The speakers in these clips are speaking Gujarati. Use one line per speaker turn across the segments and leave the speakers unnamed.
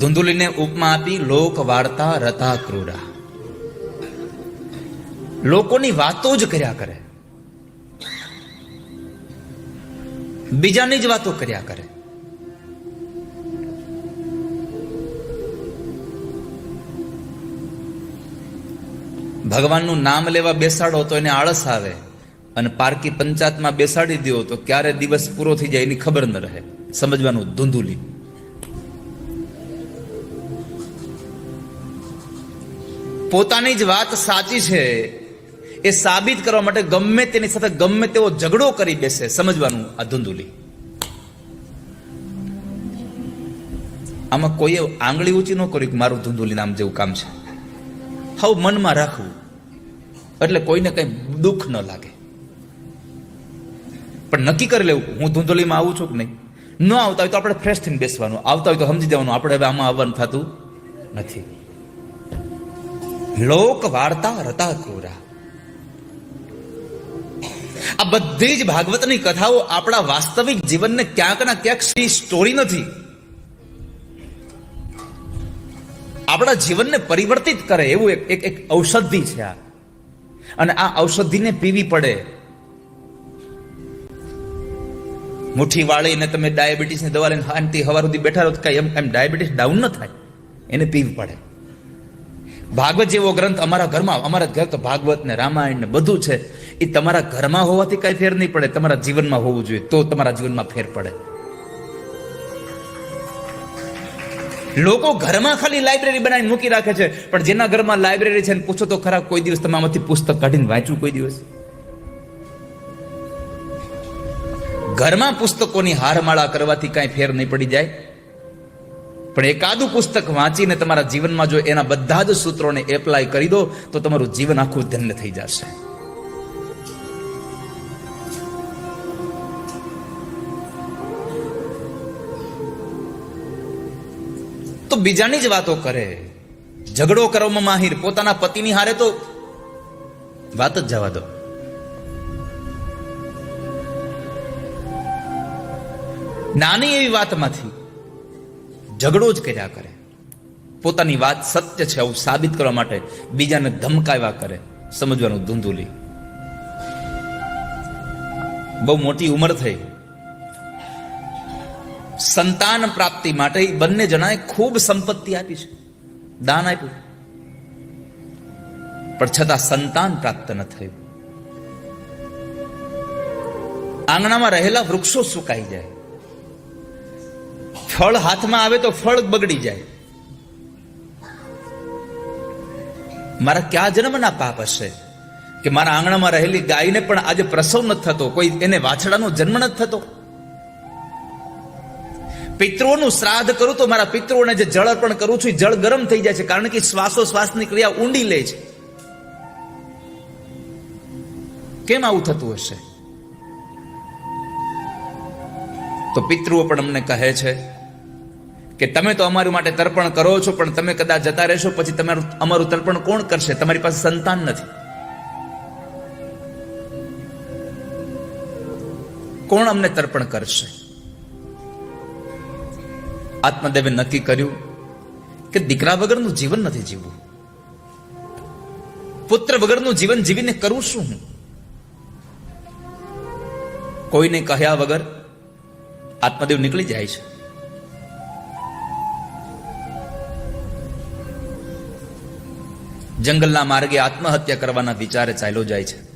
ધુંધુલીને ઉપમા આપી લોક વાર્તા રતા ક્રૂરા લોકોની વાતો જ કર્યા કરે. બીજાની જ વાતો કર્યા કરે. ભગવાનનું નામ લેવા બેસાડો તો એને આળસ આવે અને પારકી પંચાયતમાં બેસાડી દો તો ક્યારે દિવસ પૂરો થઈ જાય એની ખબર ન રહે. સમજવાનું, ધૂંધુલી. પોતાની જ વાત સાચી છે. એ સાબિત કરવા માટે ગમે તેની સાથે ગમે તેવો ઝઘડો કરી બેસે, સમજવાનું, આ ધુંધુલી. આમાં કોઈએ આંગળી ઊંચી ન કર્યું કે મારું ધૂંધુલી નામ જેવું કામ છે. હવ મનમાં રાખવું. એટલે કોઈને કઈ દુઃખ ન લાગે. પણ નક્કી કરી લેવું હું ધૂંધોલીમાં આવું છું કે નહીં. ન આવતા હોય તો આપણે ફ્રેશ થઈને બેસવાનું. આવતા હોય તો સમજી જવાનું. આપણે હવે આમાં આવવાનું થતું નથી. લોક વાર્તા રતા કોરા આ બધી જ ભાગવતની કથાઓ આપણા વાસ્તવિક જીવનને ક્યાંક ના ક્યાંક સી સ્ટોરી નથી. આપણા જીવનને પરિવર્તિત કરે એવું એક એક ઔષધિ છે આ. અને આ ઔષધિને પીવી પડે. મુઠ્ઠી વાળીને તમે ડાયાબિટીસની દવા લઈને શાંતિ હવાર સુધી બેઠા રહો તો કઈ એમ એમ ડાયાબિટીસ ડાઉન ન થાય. એને પીવી પડે. ભાગવત જેવો ગ્રંથ અમારા ઘરમાં, અમારા ઘર તો ભાગવત ને રામાયણ ને બધું છે. એ તમારા ઘરમાં હોવાથી કઈ ફેર નહીં પડે, તમારા જીવનમાં હોવું જોઈએ, તો તમારા જીવનમાં ફેર પડે. લોકો ઘરમાં ખાલી લાઇબ્રેરી બનાવીને મૂકી રાખે છે, પણ જેના ઘરમાં લાઇબ્રેરી છે પૂછો તો ખરા કોઈ દિવસ તમામાંથી પુસ્તક કાઢીને વાંચ્યું કોઈ દિવસ? ઘરમાં પુસ્તકોની હારમાળા કરવાથી કાંઈ ફેર નહીં પડી જાય? પણ એકાદું પુસ્તક વાંચીને તમારા જીવનમાં જો એના બધા જ સૂત્રોને એપ્લાય કરી દો, તો તમારું જીવન આખું ધન્ય થઈ જશે. તો બીજાની જ વાતો કરે. ઝઘડો કરવામાં માહિર, પોતાના પતિની હારે તો વાત જ જવા દો. નાની એવી વાતમાંથી ઝઘડો જ કર્યા કરે. પોતાની વાત સત્ય છે આવું સાબિત કરવા માટે બીજાને ધમકાવ્યા કરે. સમજવાનું ધૂંધુલી બહુ મોટી ઉંમર થઈ. સંતાન પ્રાપ્તિ માટે બંને જણાએ ખૂબ સંપત્તિ આપી છે. દાન આપ્યું. પણ છતાં સંતાન પ્રાપ્ત ન થયું. આંગણામાં રહેલા વૃક્ષો સુકાઈ જાય. ફળ હાથમાં આવે તો ફળ બગડી જાય. મારા ક્યાં જન્મના પાપ હશે? કે મારા આંગણામાં રહેલી ગાયને પણ આજે પ્રસવ નથી થતો, કોઈ એને વાછડાનો જન્મ નથી થતો? પિતૃઓનું શ્રાદ્ધ કરું તો મારા પિતૃઓને જે જળ અર્પણ કરું છું, એ જળ ગરમ થઈ જાય છે, કારણ કે શ્વાસો શ્વાસની ક્રિયા ઊંડી લે છે. કેમ આવું થતું હશે? તો પિતૃઓ પણ અમને કહે છે કે તમે તો અમારું માટે તર્પણ કરો છો, પણ તમે કદાચ જતા રહેશો, પછી તમારું અમારું તર્પણ કોણ કરશે? તમારી પાસે સંતાન નથી. કોણ અમને તર્પણ કરશે? આત્મદેવે નક્કી કર્યું કે દીકરા વગરનું જીવન નથી જીવવું. પુત્ર વગરનું જીવન જીવીને કરું શું હું? કોઈને કહ્યા વગર આત્મદેવ નીકળી જાય છે. જંગલના માર્ગે આત્મહત્યા કરવાના વિચારે ચાલ્યો જાય છે.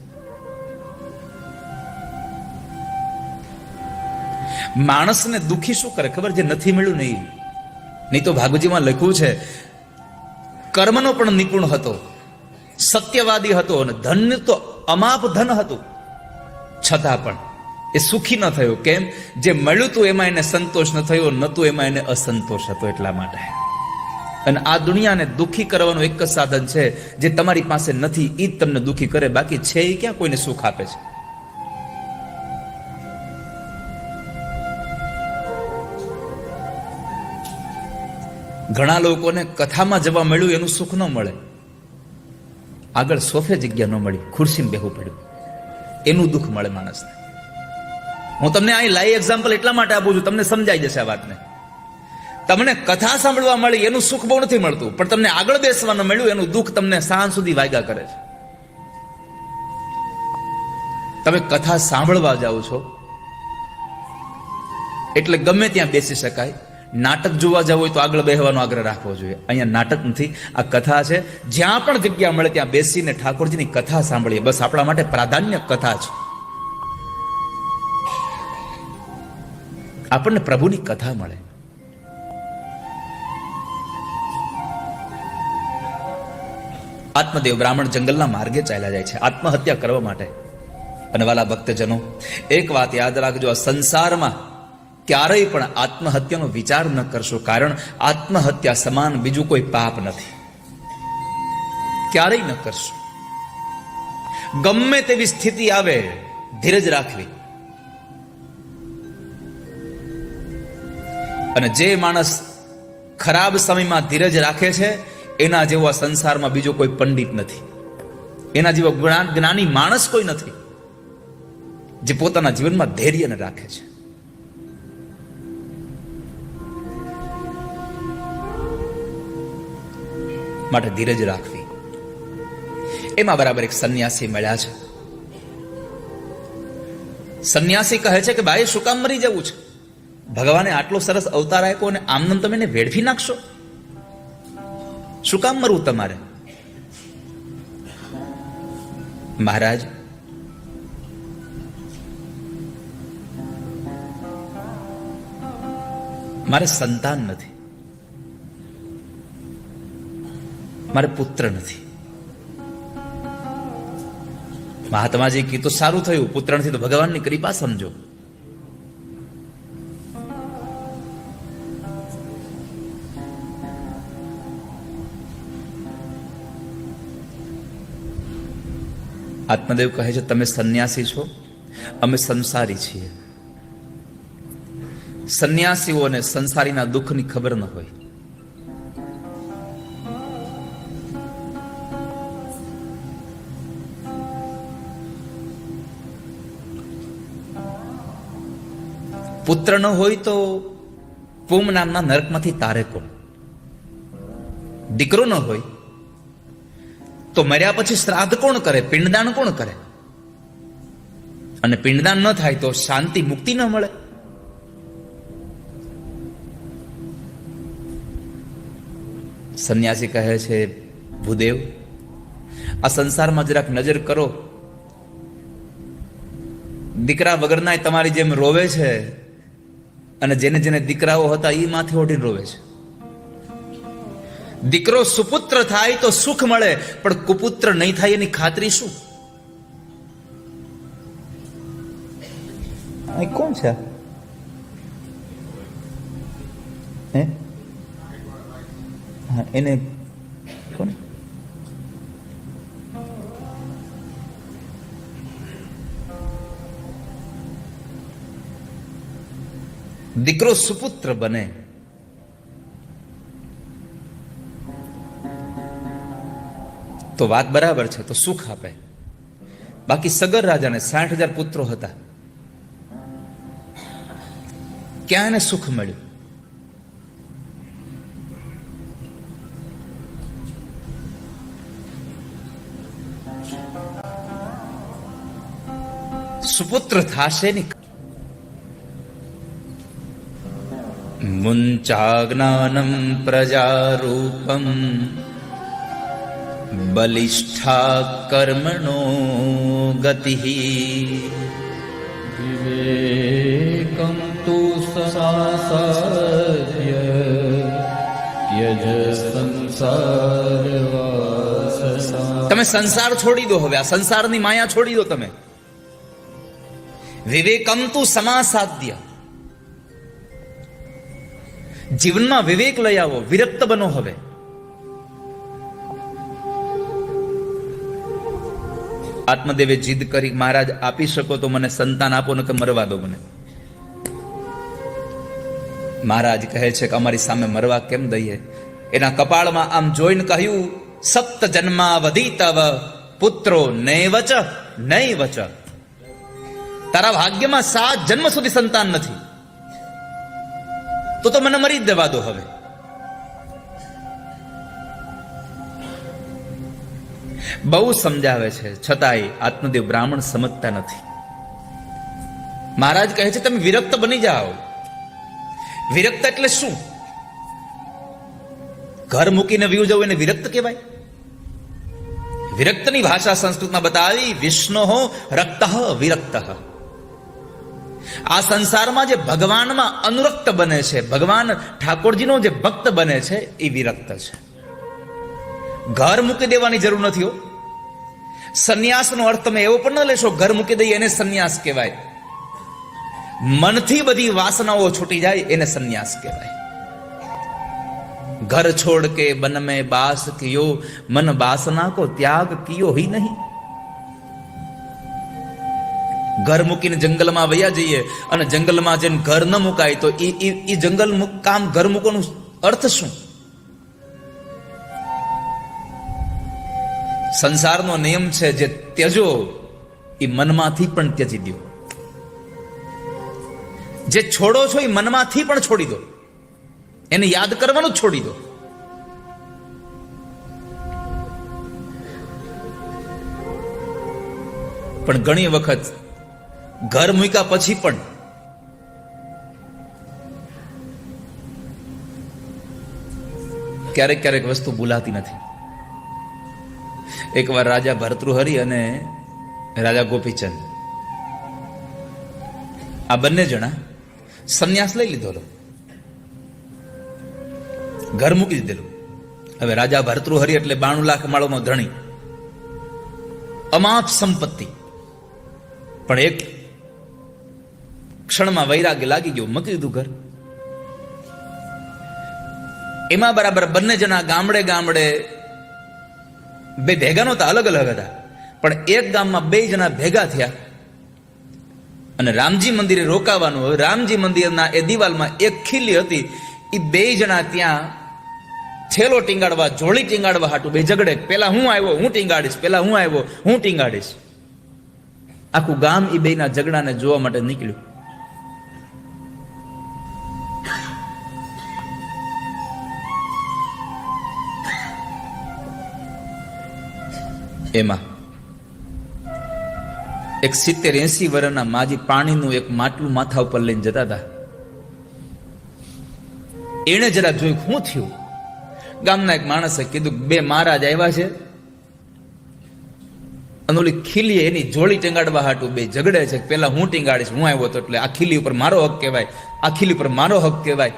માણસને દુખી શું કરે? ખબર જે નથી મળ્યું નહીં. નહીં તો ભાગવજીમાં લખ્યું છે, કર્મનો પણ નિપુણ હતો, સત્યવાદી હતો અને ધન તો અમાપ ધન હતું. છતાં પણ એ સુખી ન થયો. કેમ? જે મળ્યું તું એમાં એને સંતોષ ન થયો નતું એમાં એને અસંતોષ હતો. એટલા માટે. અને આ દુનિયાને દુખી કરવાનું એક જ સાધન છે, જે તમારી પાસે નથી એ જ તમને દુખી કરે. બાકી છે એ ક્યાં કોઈને સુખ આપે છે? ઘણા લોકોને કથામાં જવા મળ્યું, એનું સુખ ન મળે. આગળ સોફે જગ્યા ન મળી, ખુરશીમાં બેહવું પડ્યું. એનું દુઃખ મળે માણસને. હું તમને અહીં લાઈવ એક્ઝામ્પલ એટલા માટે આપું છું, તમને સમજાઈ જશે આ વાતને. તમને કથા સાંભળવા મળી, એનું સુખ બહુ નથી મળતું. પણ તમને આગળ બેસવાનું મળ્યું, એનું દુઃખ તમને સાંજ સુધી વાગ્યા કરે છે. તમે કથા સાંભળવા જાઓ છો, એટલે ગમે ત્યાં બેસી શકાય. નાટક જોવા જવું હોય તો આગળ બેહવાનો આગ્રહ રાખવો જોઈએ. અહીંયા નાટક નથી, આ કથા છે. જ્યાં પણ જગ્યા મળે ત્યાં બેસીને ઠાકોરજીની કથા સાંભળીએ. બસ આપણા માટે પ્રાધાન્ય કથા છે. આપણને પ્રભુની કથા મળે. આત્મદેવ બ્રાહ્મણ જંગલના માર્ગે ચાલ્યા જાય છે. આત્મહત્યા કરવા માટે. અને વાલા ભક્તજનો, એક વાત યાદ રાખજો, આ સંસારમાં ક્યારેય પણ આત્મહત્યાનો વિચાર ન કરશો, કારણ આત્મહત્યા સમાન બીજું કોઈ પાપ નથી. ક્યારેય ન કરશો. ગમે તેવી સ્થિતિ આવે, ધીરજ રાખવી. અને જે માણસ ખરાબ સમયમાં ધીરજ રાખે છે એના જેવો આ સંસારમાં બીજો કોઈ પંડિત નથી. એના જેવો જ્ઞાન માણસ કોઈ નથી. જે પોતાના જીવનમાં ધૈર્યને રાખે છે. માટે ધીરજ રાખવી. એમાં બરાબર એક સંન્યાસી મળ્યા છે. સંન્યાસી કહે છે કે, ભાઈ, શું કામ મરી જવું છે? ભગવાને આટલો સરસ અવતાર આપ્યો અને આમનામ તમે એને વેડફી નાખશો? શું કામ મરવું તમારે? મહારાજ? મારે સંતાન નથી. મારે પુત્ર નથી. મહાત્માજી કીધું, સારું થયું પુત્ર નથી તો ભગવાનની કૃપા સમજો. આત્મદેવ કહે છે, તમે સંન્યાસી છો. અમે સંસારી છીએ. સંન્યાસીઓને સંસારીના દુઃખની ખબર ન હોય. પુત્ર ન હોય તો પૂમ નામના નરકમાંથી તારે કોણ? દીકરો ન હોય તો મર્યા પછી શ્રાદ્ધ કોણ કરે? પિંડદાન કોણ કરે? અને પિંડદાન ન થાય તો શાંતિ મુક્તિ ન મળે. સંન્યાસી કહે છે, ભૂદેવ, આ સંસારમાં જરાક નજર કરો. દીકરા વગરના તમારી જેમ રોવે છે અને જેને જેને દીકરાઓ હતા એ માથે ઓઢીને રોવે છે. દીકરો સુપુત્ર થાય તો સુખ મળે પણ કુપુત્ર નહીં થાય એની ખાતરી શું? કોણ છે? હે એને કોણ? દીકરો સુપુત્ર બને. તો વાત બરાબર છે, તો સુખ આપે. બાકી સગર રાજાને સાઠ હજાર પુત્રો હતા. ક્યાં એને સુખ મળ્યું? સુપુત્ર થાશે ની મુંચાજ્ઞાનમ પ્રજારૂપમ બલિષ્ઠા કર્મણો ગતિ
વિવેકમ તો સસાસર્ય સંસાર
તમે સંસાર છોડી દો હવે, આ સંસારની માયા છોડી દો તમે. વિવેકમ તું સમાસાધ્ય જીવનમાં વિવેક લઈ આવો, વિરક્ત બનો હવે. આત્મદેવે જીદ કરી, મહારાજ, આપી શકો તો મને સંતાન આપો ને કે મરવા દો મને. મહારાજ કહે છે કે અમારી સામે મરવા કેમ દઈએ? એના કપાળમાં આમ જોઈને કહ્યું, સપ્ત જન્માવધિ તવ પુત્રો નૈવચ નૈવચ. તારા ભાગ્યમાં સાત જન્મ સુધી સંતાન નથી. તો તો મને મરી જ દેવા દો હવે. બહુ સમજાવે છે. છતાંય આત્મદેવ બ્રાહ્મણ સમજતા નથી. મહારાજ કહે છે, તમે વિરક્ત બની જાઓ. વિરક્ત એટલે શું? ઘર મૂકીને વ્યુ જવું એને વિરક્ત કહેવાય? વિરક્તની ભાષા સંસ્કૃતમાં બતાવી, વિષ્ણુ રક્ત વિરક્ત. આ સંસારમાં જે ભગવાનમાં અનુરક્ત બને છે, ભગવાન ઠાકોરજીનો જે ભક્ત બને છે, એ વિરક્ત છે. ઘર મૂકી દેવાની જરૂર નથી હો. સંન્યાસનો અર્થ તમે એવો પણ ન લેશો, ઘર મૂકી દઈએ એને સંન્યાસ કહેવાય. મનથી બધી વાસનાઓ છૂટી જાય એને સંન્યાસ કહેવાય. ઘર છોડ કે બન મેં બાસ કયો, મન બાસના કો ત્યાગ કયો હી નહીં. ઘર મૂકીને જંગલમાં વયા જઈએ અને જંગલમાં જઈને ઘર ન મુકાય તો એ જંગલ કામ ઘર મૂકવાનું અર્થ શું? સંસારનો નિયમ છે જે ત્યજો, એ મનમાંથી પણ ત્યજી દો જે છોડો છો એ મનમાંથી પણ છોડી દો. એને યાદ કરવાનું છોડી દો. પણ ઘણી વખત ઘર મૂક્યા પછી પણ ક્યારેક ક્યારેક વસ્તુ ભૂલાતી નથી. એકવાર રાજા ભરતૃહરિ અને રાજા ગોપીચંદ. આ બંને જણા સંન્યાસ લઈ લીધો ઘર મૂકી દીધેલું. હવે રાજા ભરતૃહરિ એટલે બાણું લાખ માળોનો ધણી. અમાપ સંપત્તિ. પણ એક ક્ષણમાં વૈરાગ્ય લાગી ગયો. મૂકી દીધું ઘર. એમાં બરાબર બંને જણા ગામડે ગામડે બે ભેગા નહોતા, અલગ અલગ હતા. પણ એક ગામમાં બે જણા ભેગા થયા. અને રામજી મંદિરે રોકાવાનું હોય. રામજી મંદિરના એ દિવાલમાં એક ખીલી હતી. એ બે જણા ત્યાં છેલો ટીંગાડવા, જોડી ટીંગાડવા હાટું બે ઝઘડે. પેલા હું આવ્યો, હું ટીંગાડીશ. પેલા હું આવ્યો, હું ટીંગાડીશ. આખું ગામ એ બેના ઝઘડાને જોવા માટે નીકળ્યું. એમાં. એક સિત્તેર એસી વર્ષના માજી પાણીનું એક માટલું માથા ઉપર લઈને જતા હતા. એણે જરા જોયું શું થયું? ગામના એક માણસે કીધું બે મહારાજ આવ્યા છે. અને ખીલી એની જોડી ટીંગાડવા હાટું બે ઝઘડે છે પેલા હું ટીંગાડીશ, હું આવ્યો તો એટલે આ ખીલી ઉપર મારો હક કહેવાય, આ ખીલી ઉપર મારો હક કહેવાય.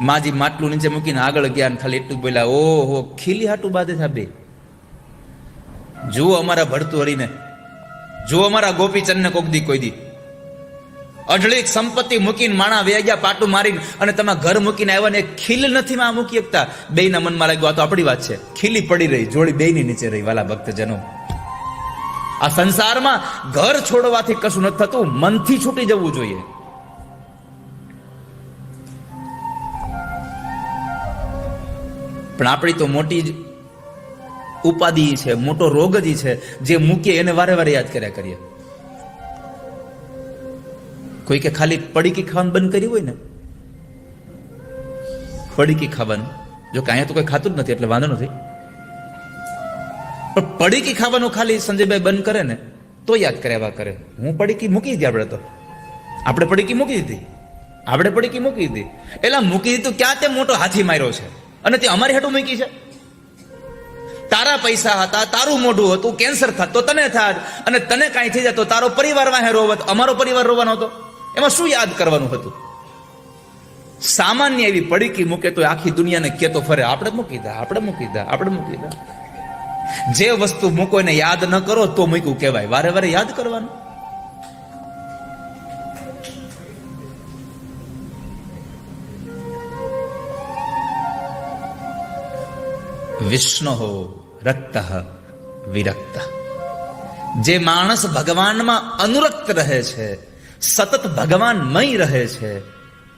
માજી માટલું નીચે મૂકીને આગળ ગયા ખાલી એટલું બોલ્યા, ઓહો, ખીલી હાટું બાદે થા બે. જુઓ અમારા ભરતુહરીને. જુઓ અમારા ગોપીચંદને કોક દી કોઈ દી. અઢળીક સંપત્તિ મૂકીને માણા વેગ્યા પાટું મારીને અને તમે ઘર મૂકીને આવ્યા ને ખીલ નથી માં મૂકી શકતા. બેયના મનમાં લાગ્યું, આ તો આપણી વાત છે. ખીલી પડી રહી, જોડી બેયની નીચે રહી, વાલા ભક્તજનો. આ સંસારમાં ઘર છોડવાથી કશું નથી થતું, મનથી છૂટી જવું જોઈએ. પણ આપણી તો મોટી ઉપાધિ છે, મોટો રોગ જ છે, જે મૂકીએ એને વારે વારે યાદ કર્યા કરીએ. કોઈ કે ખાલી પડીકી ખાવાનું બંધ કર્યું હોય ને? પડીકી ખાવાનું. જો કે અહીંયા તો કોઈ ખાતું જ નથી, એટલે વાંધો નથી. પણ પડીકી ખાવાનું ખાલી સંજયભાઈ બંધ કરે ને, તો યાદ કર્યા કરે. હું પડીકી મૂકી દીધી આપણે તો. આપણે પડીકી મૂકી દીધી. આપણે પડીકી મૂકી દીધી. એટલે મૂકી દીધું ક્યાં તે મોટો હાથી માર્યો છે? અને તે અમારી હેઠું મૂકી છે? પૈસા હતા, તારું મોઢું હતું, કેન્સર થાત તો તને થાત. અને તને કાંઈ થઈ જતો તારો પરિવાર વાહે રોવત. અમારો પરિવાર રોવાનો હતો. એમાં શું યાદ કરવાનું હતું? સામાન્ય એવી પડીકી મૂકે તો આખી દુનિયાને કેતો ફરે, આપણે મૂકી દા, આપણે મૂકી દા, આપણે મૂકી દા. જે વસ્તુ મૂકો એને યાદ ન કરો, તો મૂક્યું કહેવાય. વારે વારે યાદ કરવાનું. વિષ્ણુ રક્ત વિરક્ત. જે માણસ ભગવાનમાં અનુરક્ત રહે છે, સતત ભગવાનમય રહે છે,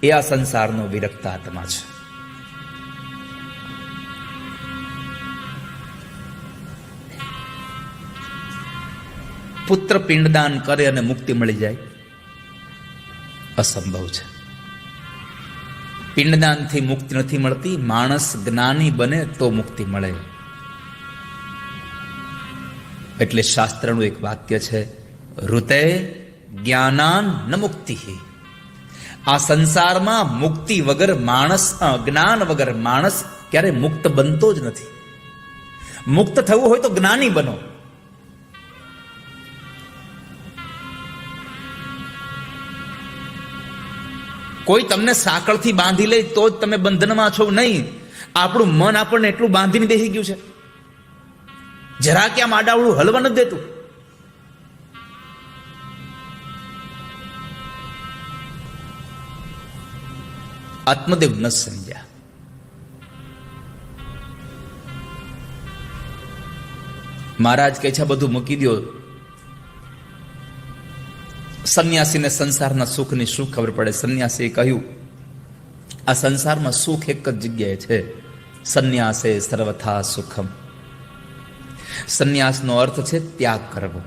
એ આ સંસારનો વિરક્ત આત્મા છે. પુત્ર પિંડદાન કરે અને મુક્તિ મળી જાય. અસંભવ છે. પિંડદાનથી મુક્તિ નથી મળતી, માણસ જ્ઞાની બને તો મુક્તિ મળે. એટલે શાસ્ત્રનું એક વાક્ય છે, ઋતે જ્ઞાનાન ન મુક્તિ આ સંસારમાં મુક્તિ વગર માણસ જ્ઞાન વગર માણસ ક્યારે મુક્ત બનતો જ નથી. મુક્ત થવું હોય તો જ્ઞાની બનો. કોઈ તમને સાંકળથી બાંધી લે તો જ તમે બંધનમાં છો નહીં. આપણું મન આપણને એટલું બાંધીને બેસી ગયું છે. જરા કે આમ આડાવડું હલવા નથી દેતું. આત્મદેવ ન સમજ્યા. મહારાજ કહે છે બધું મૂકી દો સંન્યાસીને સંસારના સુખની શું ખબર પડે? સંન્યાસીએ કહ્યું, આ સંસારમાં સુખ એક જ જગ્યાએ છે. સંન્યાસે સર્વથા સુખમ. સંન્યાસનો અર્થ છે ત્યાગ કરવો.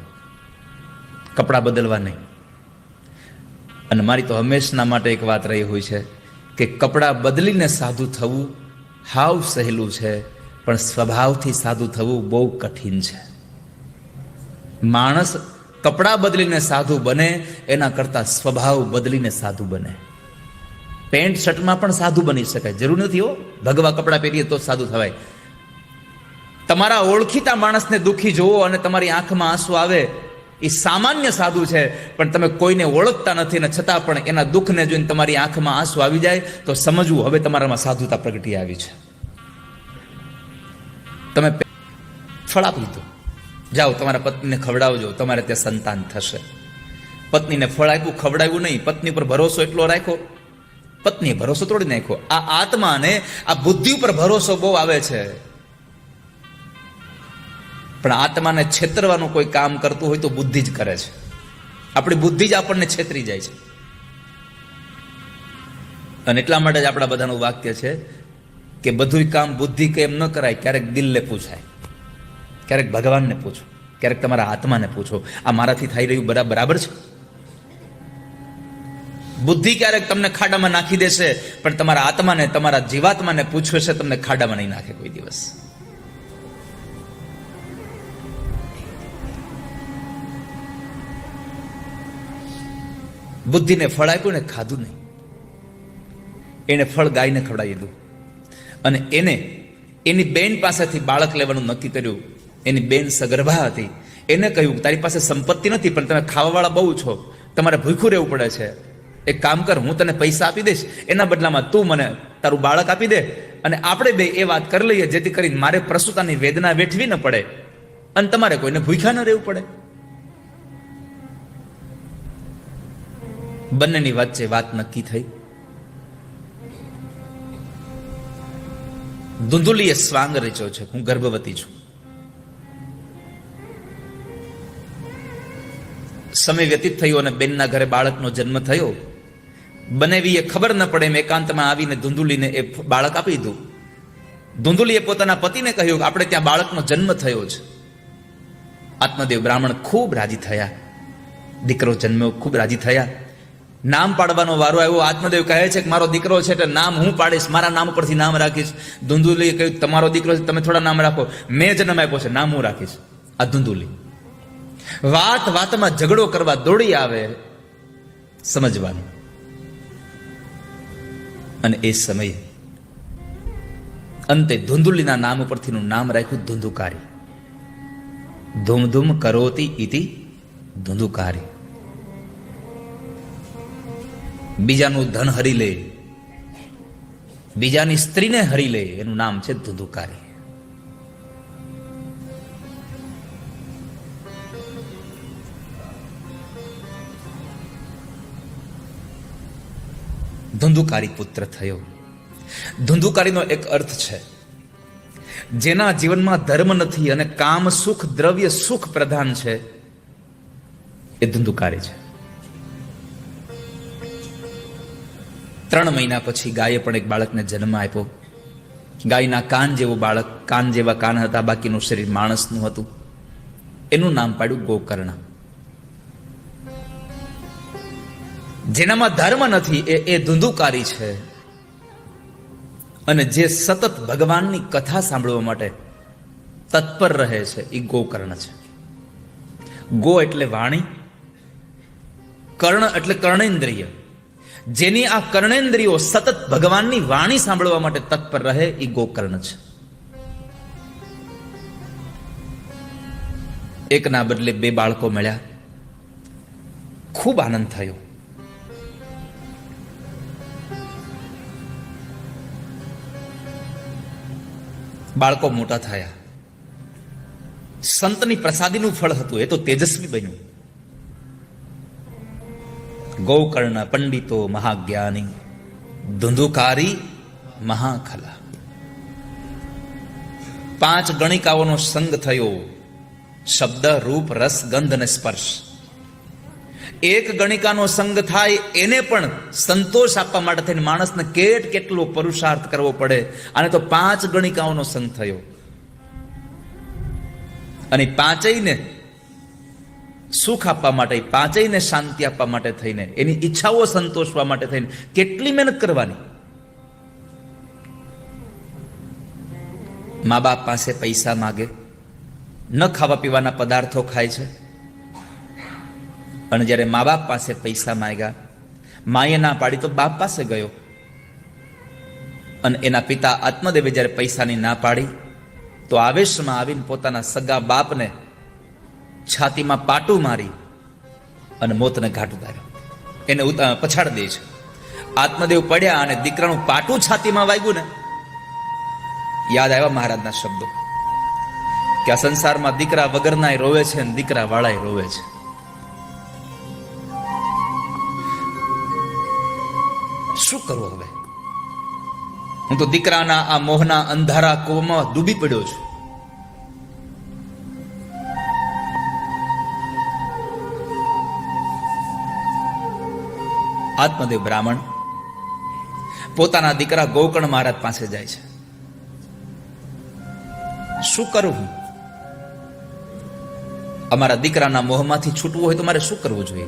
કપડાં બદલવા નહીં. અને મારી તો હંમેશના માટે એક વાત રહી હોય છે કે કપડાં બદલીને સાધુ થવું હાવ સહેલું છે, પણ સ્વભાવથી સાધુ થવું બહુ કઠિન છે. માણસ કપડાં બદલીને સાધુ બને, એના કરતા સ્વભાવ બદલીને સાધુ બને. પેન્ટ શર્ટમાં પણ સાધુ બની શકાય. જરૂર નથી હો. ભગવા કપડાં પહેરીએ તો સાદું થવાય. તમારા ઓળખીતા માણસને દુઃખી જોવો અને તમારી આંખમાં આંસુ આવે, એ સામાન્ય સાધુ છે, પણ તમે કોઈને ઓળખતા નથી ને છતાં પણ એના દુઃખને જોઈને તમારી આંખમાં આંસુ આવી જાય, તો સમજવું, હવે તમારામાં સાધુતા પ્રગટી આવી છે. તમે ફળ આપી દીધું જાઓ, તમારા પત્નીને ખવડાવજો, તમારે ત્યાં સંતાન થશે. પત્નીને ફળ આપ્યું, ખવડાવ્યું નહીં, પત્ની પર ભરોસો એટલો રાખ્યો. પત્નીએ ભરોસો તોડી નાખ્યો. આ આત્માને, આ બુદ્ધિ ઉપર ભરોસો બહુ આવે છે. પણ આત્માને છેતરવાનું કોઈ કામ કરતું હોય તો બુદ્ધિ જ કરે છે. આપણી બુદ્ધિ જ આપણને છેતરી જાય છે. અને એટલા માટે જ આપણા બધાનું વાક્ય છે કે બધું કામ બુદ્ધિ કે એમ ન કરાય, ક્યારેક દિલને પૂછાય. ક્યારેક ભગવાનને પૂછો. ક્યારેક તમારા આત્માને પૂછો. આ મારાથી થઈ રહ્યું બરાબર બરાબર છે? બુદ્ધિ ક્યારેક તમને ખાડામાં નાખી દેશે, પણ તમારા આત્માને, તમારા જીવાત્માને પૂછવે છે તમને ખાડામાં નહીં નાખે કોઈ દિવસ. બુદ્ધિને ફળ આપ્યું ને ખાધું નહીં. એને ફળ ગાયને ખવડાવી દીધું અને એને એની બેન પાસેથી બાળક લેવાનું નક્કી કર્યું. એની બેન સગર્ભા હતી. એને કહ્યું, તારી પાસે સંપત્તિ નથી, પણ તમે ખાવાવાળા બહુ છો. તમારે ભૂખ્યું રહેવું પડે છે. એક કામ કર, હું તને પૈસા આપી દઈશ. એના બદલામાં તું મને તારું બાળક આપી દે. અને આપણે બે એ વાત કરી લઈએ, જેથી કરીને મારે પ્રસુતાની વેદના વેઠવી ન પડે. અને તમારે કોઈને ભૂખ્યા ન રહેવું પડે. બંનેની વચ્ચે વાત નક્કી થઈ. ધુંધુલીએ સ્વાંગ રચ્યો છે, હું ગર્ભવતી છું. સમય વ્યતીત થયો અને બેનના ઘરે બાળકનો જન્મ થયો. બનેવીએ ખબર ન પડે એમ એકાંતમાં આવીને ધુંધુલીને એ બાળક આપી દીધું. ધુંધુલીએ પોતાના પતિને કહ્યું કે આપણે ત્યાં બાળકનો જન્મ થયો છે. આત્મદેવ બ્રાહ્મણ ખૂબ રાજી થયા. દીકરો જન્મ્યો, ખૂબ રાજી થયા. નામ પાડવાનો વારો આવ્યો. આત્મદેવ કહે છે કે મારો દીકરો છે એટલે નામ હું પાડીશ. મારા નામ ઉપરથી નામ રાખીશ. ધુંધુલીએ કહ્યું, તમારો દીકરો છે, તમે થોડા નામ રાખો. મેં જન્મ આપ્યો છે, નામ હું રાખીશ. આ ધુંધુલી. વાત વાતમાં ઝઘડો કરવા દોડી આવે, સમજવાનું. અને એ સમયે અંતે ધુંધુલીના નામ ઉપરથીનું નામ રાખ્યું ધુંધુકારી. ધૂમ ધૂમ કરોતી ઇતિ ધુંધુકારી. બીજાનું ધન હરી લે, બીજાની સ્ત્રીને હરી લે, એનું નામ છે ધુધુકારી. ધુંધુકારી પુત્ર થયો. ધુંધુકારીનો એક અર્થ છે, જેના જીવનમાં ધર્મ નથી અને કામ સુખ દ્રવ્ય સુખ પ્રધાન છે, એ ધુંધુકારી છે. ત્રણ મહિના પછી ગાયે પણ એક બાળકને જન્મ આપ્યો. ગાયના કાન જેવો બાળક, કાન જેવા કાન હતા, બાકીનું શરીર માણસનું હતું. એનું નામ પાડ્યું ગોકર્ણ. જેનામાં ધર્મ નથી, એ એ ધુંધુકારી છે. અને જે સતત ભગવાનની કથા સાંભળવા માટે તત્પર રહે છે, એ ગોકર્ણ છે. ગો એટલે વાણી, કર્ણ એટલે કર્ણેન્દ્રિય. જેની આ કર્ણેન્દ્રિયો સતત ભગવાનની વાણી સાંભળવા માટે તત્પર રહે એ ગોકર્ણ છે. એકના બદલે બે બાળકો મળ્યા. ખૂબ આનંદ થયો. બાળકો મોટા થયા. સંતની પ્રસાદીનું ફળ હતું, એ તો તેજસ્વી બન્યું. ગૌકર્ણ પંડિતો મહાજ્ઞાની, ધુંધુકારી મહાખલા. પાંચ ગણિકાઓનો સંગ થયો, શબ્દ રૂપ, રસ, ગંધ અને સ્પર્શ. એક ગણિકાનો સંગ થાય એને પણ સંતોષ આપવા માટે થઈને માણસને કેટ કેટલો પુરુષાર્થ કરવો પડે, અને તો પાંચ ગણિકાઓનો સંગ થયો. અને પાંચેયને સુખ આપવા માટે, પાંચેયને શાંતિ આપવા માટે થઈને, એની ઈચ્છાઓ સંતોષવા માટે થઈને કેટલી મહેનત કરવાની? મા બાપ પાસે પૈસા માગે, ન ખાવા પીવાના પદાર્થો ખાય છે. અને જ્યારે મા બાપ પાસે પૈસા માંગ્યા, માએ ના પાડી તો બાપ પાસે ગયો. અને એના પિતા આત્મદેવે જ્યારે પૈસાની ના પાડી, તો આવેશમાં આવીને પોતાના સગા બાપને છાતીમાં પાટું મારી અને મોતને ઘાટ ઉતાર્યો. એને પછાડ દે છે. આત્મદેવ પડ્યા અને દીકરાનું પાટું છાતીમાં વાગ્યું ને. યાદ આવ્યા મહારાજના શબ્દો. કે આ સંસારમાં દીકરા વગરનાય રોવે છે અને દીકરા વાળાય રોવે છે. શું કરવું હવે? હું તો દીકરાના આ મોહના અંધારા કૂવામાં ડૂબી પડ્યો છું. આત્મદેવ બ્રાહ્મણ પોતાના દીકરા ગોકર્ણ મહારાજ પાસે જાય છે. શું કરું હું? અમારા દીકરાના મોહમાંથી છૂટવું હોય તો મારે શું કરવું જોઈએ?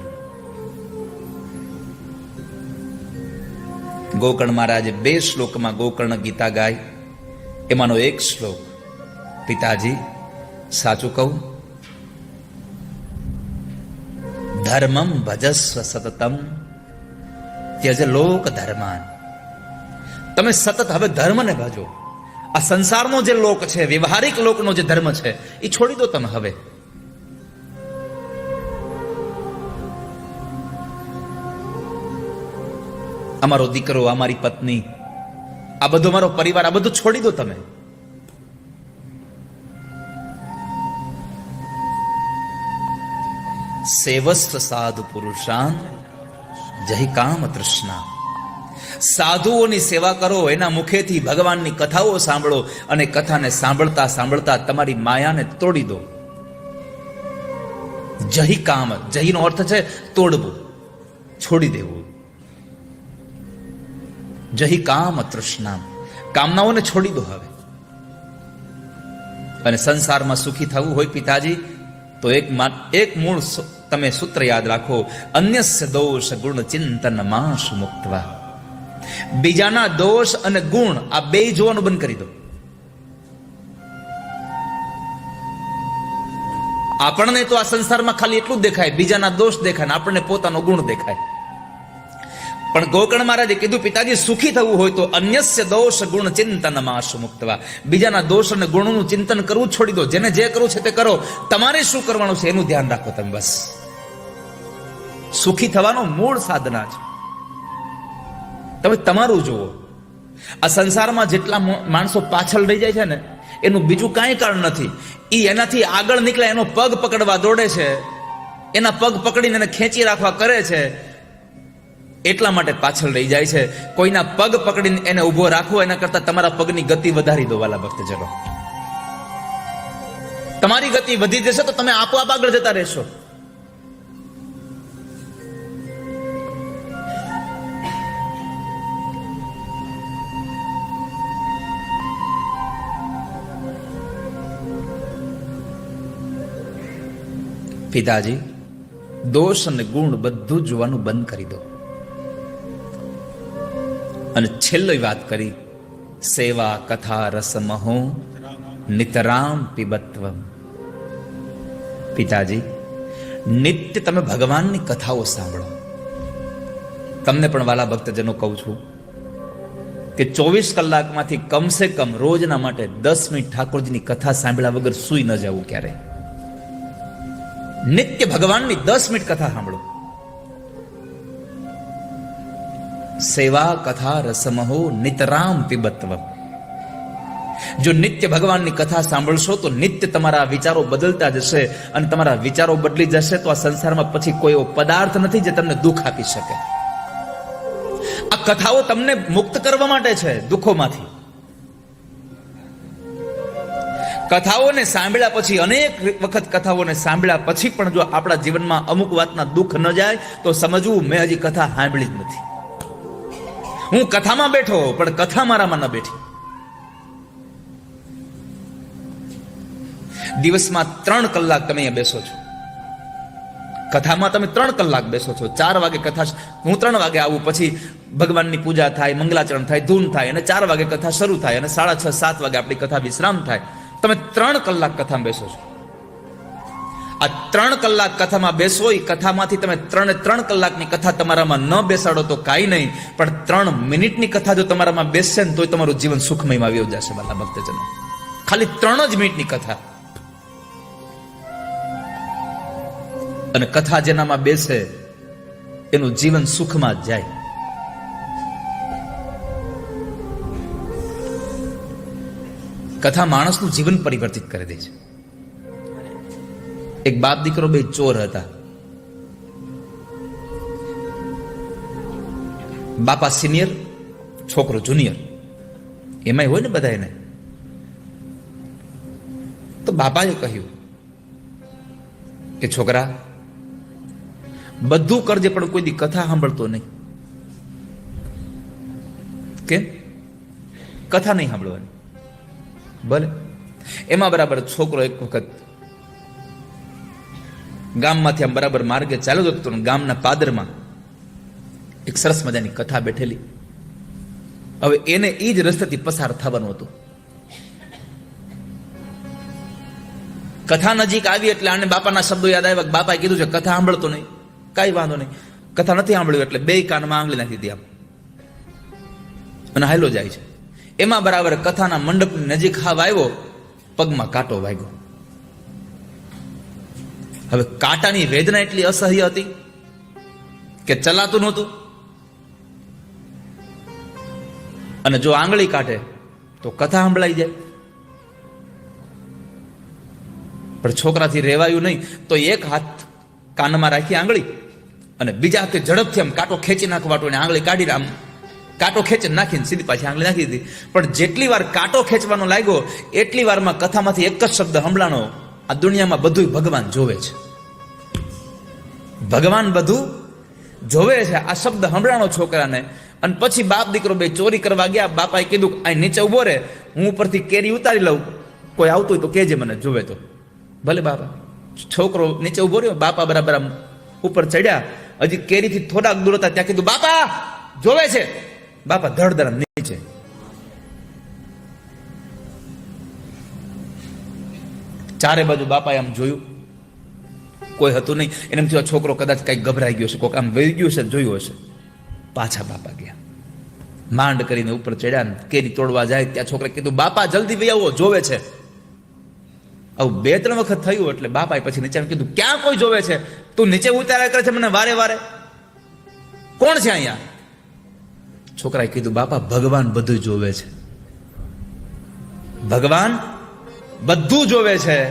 ગોકર્ણ મહારાજે બે શ્લોકમાં ગોકર્ણ ગીતા ગાય. એમાંનો એક શ્લોક, પિતાજી, સાચું કહું? ધર્મમ ભજસ્વ સતતમ ત્યજ લોક ધર્માન. તમે સતત હવે ધર્મને ભજો આ સંસારનો જે લોક છે, વ્યવહારિક લોકનો જે ધર્મ છે, એ છોડી દો તમે હવે. અમારો દીકરો, અમારી પત્ની, આ બધો મારો પરિવાર, આ બધું છોડી દો તમે. સેવસ્થ સાધુ પુરુષાન જય કામ તૃષ્ણા. સાધુઓની સેવા કરો, એના મુખેથી ભગવાનની કથાઓ સાંભળો અને કથાને સાંભળતા સાંભળતા તમારી માયાને તોડી દો. જહી કામ જહીનો અર્થ છે તોડવું, છોડી દેવું. જહી કામ તૃષ્ણા. કામનાઓને છોડી દો હવે. અને સંસારમાં સુખી થવું હોય પિતાજી, તો એક એક મૂળ તમે સૂત્ર યાદ રાખો. અન્યસ્ય દોષ ગુણ ચિંતન માંસ મુક્તવા. બીજાના દોષ અને ગુણ આ બે જોવાનું બંધ કરી દો. આપણને તો આ સંસારમાં ખાલી એટલું જ દેખાય, બીજાના દોષ દેખાય આપણને પોતાનો ગુણ દેખાય. પણ ગોકર્ણ મહારાજે કીધું, પિતાજી, સુખી થવું હોય તો અન્યસ્ય દોષ ગુણ ચિંતન માશ મુક્તવા બીજાના દોષ અને ગુણોનું ચિંતન કરવું છોડી દો. જેને જે કરવું છે તે કરો. તમારે શું કરવાનું છે એનું ધ્યાન રાખો તમે બસ. સુખી થવાનો મૂળ સાધના છે. તમે તમારું જુઓ. આ સંસારમાં જેટલા માણસો પાછળ રહી જાય છે ને, એનું બીજું કાંઈ કારણ નથી. એ એનાથી આગળ નીકળે, એનો પગ પકડવા દોડે છે. એના પગ પકડીને એને ખેંચી રાખવા કરે છે. એટલા માટે પાછળ રહી જાય છે. કોઈના પગ પકડીને એને ઊભો રાખવો, એના કરતા તમારા પગની ગતિ વધારી દો, વાલા ભક્ત ચલો તમારી ગતિ વધી જશે તો તમે આપોઆપ આગળ જતા રહેશો. પિતાજી, દોષ અને ગુણ બધું જોવાનું બંધ કરી દો. અને છેલ્લી વાત કરી, સેવા, કથા રસમહો નિતરામ પીબત્વ પિતાજી, નિત્ય તમે ભગવાનની કથાઓ સાંભળો. તમને પણ વાલા ભક્તજનો કહું છું કે ચોવીસ કલાકમાંથી કમસે કમ રોજના માટે દસ મિનિટ ઠાકોરજીની કથા સાંભળ્યા વગર સુઈ ન જવું ક્યારે? નિત્ય ભગવાનની દસ મિનિટ કથા સાંભળો. સેવા કથા રસમહો નિતરામ પિબત્વ જો નિત્ય ભગવાનની કથા સાંભળશો તો નિત્ય તમારા વિચારો બદલતા જશે અને તમારા વિચારો બદલી જશે, તો આ સંસારમાં પછી કોઈ એવો પદાર્થ નથી જે તમને દુઃખ આપી શકે. આ કથાઓ તમને મુક્ત કરવા માટે છે, દુઃખોમાંથી. કથાઓને સાંભળ્યા પછી, અનેક વખત કથાઓને સાંભળ્યા પછી પણ જો આપણા જીવનમાં અમુક વાતના દુઃખ ન જાય, તો સમજવું મેં હજી કથા સાંભળી જ નથી. હું કથામાં બેઠો, પણ કથા મારામાં ન બેઠી. દિવસમાં ત્રણ કલાક તમે અહીંયા બેસો છો. કથામાં તમે ત્રણ કલાક બેસો છો. ચાર વાગે કથા હું ત્રણ વાગે આવું, પછી ભગવાનની પૂજા થાય, મંગલાચરણ થાય, ધૂન થાય, અને ચાર વાગે કથા શરૂ થાય, અને સાડા છ, સાત વાગે આપણી કથા વિશ્રામ થાય. તમે ત્રણ કલાક કથામાં બેસો છો. આ ત્રણ કલાક કથામાં બેસો એ કથામાંથી તમે ત્રણ ત્રણ કલાકની કથા તમારામાં ન બેસાડો તો કાંઈ નહીં, પણ ત્રણ મિનિટની કથા જો તમારામાં બેસશે ને તોય તમારું જીવન સુખમયમાં આવી જશે, વાલા ભક્તજનો. ખાલી ત્રણ જ મિનિટની કથા. અને કથા જેનામાં બેસે, એનું જીવન સુખમાં જાય. કથા માણસનું જીવન પરિવર્તિત કરી દે છે. એક બાપ દીકરો બે ચોર હતા. બાપા સિનિયર, છોકરો જુનિયર. એમાંય હોય ને બધા એને તો બાપાએ કહ્યું કે, છોકરા, બધું કરજે, પણ કોઈ દી કથા સાંભળતો નહીં. કે કથા નહીં સાંભળવાની. ભલે. એમાં બરાબર છોકરો એક વખત ગામમાંથી આમ બરાબર માર્ગે ચાલ્યો જતો હતો ગામના પાદરમાં એક સરસ મજાની કથા બેઠેલી. હવે એને એ જ રસ્તેથી પસાર થવાનું હતું. કથા નજીક આવી એટલે આને બાપાના શબ્દો યાદ આવ્યા બાપાએ કીધું છે, કથા સાંભળતો નહીં. કાંઈ વાંધો નહીં. કથા નથી સાંભળ્યું એટલે બે કાનમાં આંગળી નાખી દીધી આમ. અને હાલો જાય છે. એમાં બરાબર કથાના મંડપની નજીક હાવ આવ્યો, પગમાં કાંટો વાગ્યો. હવે કાંટાની વેદના એટલી અસહ્ય હતી કે ચલાતું નહોતું. અને જો આંગળી કાઢે, તો કથા સંભળાઈ જાય. પણ છોકરાથી રેવાયું નહીં, તો એક હાથ કાનમાં રાખી આંગળી અને બીજા હાથે ઝડપથી આમ કાંટો ખેંચી નાખવાટો અને આંગળી કાઢી આમ કાંટો ખેંચી નાખીને સીધી પાછી આંગળી નાખી દીધી. પણ જેટલી વાર કાંટો ખેંચવાનો લાગ્યો, એટલી વારમાં કથામાંથી એક જ શબ્દ સંભળાણો આ દુનિયામાં બધું ભગવાન જોવે છે. ભગવાન બધું જોવે છે. આ શબ્દ હમણાંનો છોકરાને. અને પછી બાપ દીકરો બે ચોરી કરવા ગયા. બાપાએ કીધું અહીં નીચે ઊભો રે. હું ઉપરથી કેરી ઉતારી લઉં. કોઈ આવતું હોય તો કેજે મને, જોવે તો. ભલે બાપા. છોકરો નીચે ઊભો રહ્યો. બાપા બરાબર ઉપર ચડ્યા. હજી કેરીથી થોડાક દૂર હતા. ત્યાં કીધું, બાપા, જોવે છે. બાપા ધડધડ નીચે. ચારે બાજુ બાપાએ આમ જોયું. કોઈ હતું નહીં. એને એમ થયું છોકરો કદાચ કંઈક ગભરાઈ ગયો છે કોઈક આમ વહી ગયું છે જોયું હશે. પાછા બાપા ગયા. માંડ કરીને ઉપર ચડ્યા ને કેરી તોડવા જાય, ત્યાં છોકરા કીધું, બાપા, જલ્દી વહી આવો, જોવે છે. આવું બે, ત્રણ વખત થયું એટલે બાપાએ પછી નીચે કીધું, ક્યાં કોઈ જોવે છે? તું નીચે ઉતાર્યા કરે છે મને વારે વારે. કોણ છે અહીંયા? છોકરાએ કીધું, બાપા, ભગવાન બધું જોવે છે. ભગવાન? બધું જોવે છે.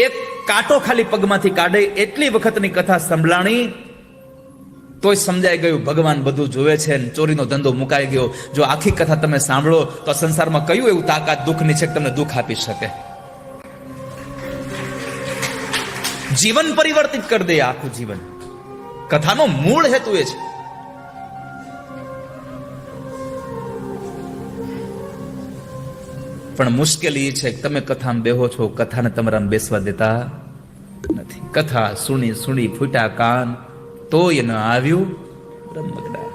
એક કાંટો ખાલી પગમાંથી કાઢે, એટલી વખતની કથા સંભળાણી તોય સમજાઈ ગયું ભગવાન બધું જોવે છે ને ચોરીનો ધંધો મુકાઈ ગયો. જો આખી કથા તમે સાંભળો, તો સંસારમાં કયું એવું તાકાત દુઃખની છે તમને દુઃખ આપી શકે? જીવન પરિવર્તિત કરી દે આખું જીવન. કથાનો મૂળ હેતુ એ છે. પણ મુશ્કેલી છે કે તમે કથામાં બેહો છો, કથાને તમારામાં બેસવા દેતા નથી. કથા સુણી સુણી ફૂટા કાન, તોય ન આવ્યું રમકડા.